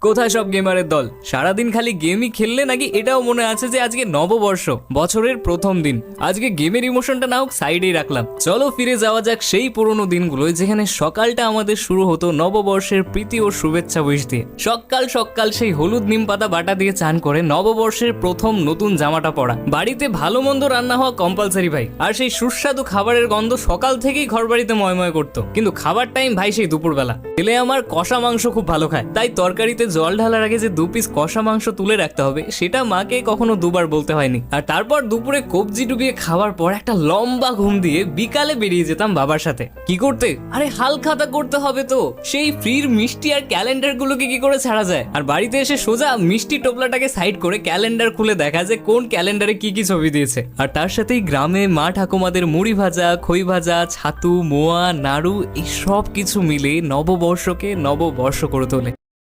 কোথায় সব গেমারের দল? সারাদিন খালি গেমই খেললে নাকি এটাও মনে আছে যে আজকে নববর্ষ, বছরের প্রথম দিন। আজকে গেমের ইমোশনটা নাও সাইডেই রাখলাম। চলো ফিরে যাওয়া যাক সেই পুরোনো দিনগুলোয়, যেখানে সকালটা আমাদের শুরু হতো নববর্ষের প্রীতি ও শুভেচ্ছা উইশ দিয়ে। সকাল সকাল সেই হলুদ নিম পাতা বাটা দিয়ে চান করে নববর্ষের প্রথম নতুন জামাটা পরা। বাড়িতে ভালো মন্দ রান্না হওয়া কম্পালসারি ভাই। আর সেই সুস্বাদু খাবারের গন্ধ সকাল থেকেই ঘর বাড়িতে ময়ময় করতো। কিন্তু খাবার টাইম ভাই সেই দুপুরবেলা। ছেলে আমার কষা মাংস খুব ভালো খায়, তাই তরকারিতে জল ঢালার আগে যে দু পিস কষা মাংস তুলে রাখতে হবে, সেটা মাকে কখনো দুবার বলতে হয়নি। আর তারপর দুপুরে কবজি ডুবিয়ে খাওয়ার পর একটা লম্বা ঘুম দিয়ে বিকালে বেরিয়ে যেতাম বাবার সাথে। কি করতে? আরে হাল খাতা করতে হবে তো। সেই ফ্রির মিষ্টি আর ক্যালেন্ডার গুলোকে কি করে ছাড়া যায়? আর বাড়িতে এসে সোজা মিষ্টি টোপলাটাকে সাইড করে ক্যালেন্ডার খুলে দেখা যায় কোন ক্যালেন্ডারে কি কি ছবি দিয়েছে। আর তার সাথেই গ্রামে মা ঠাকুমাদের মুড়ি ভাজা, খই ভাজা, ছাতু, মোয়া, নাড়ু এই সব কিছু মিলে নববর্ষকে নববর্ষ করে তোলে।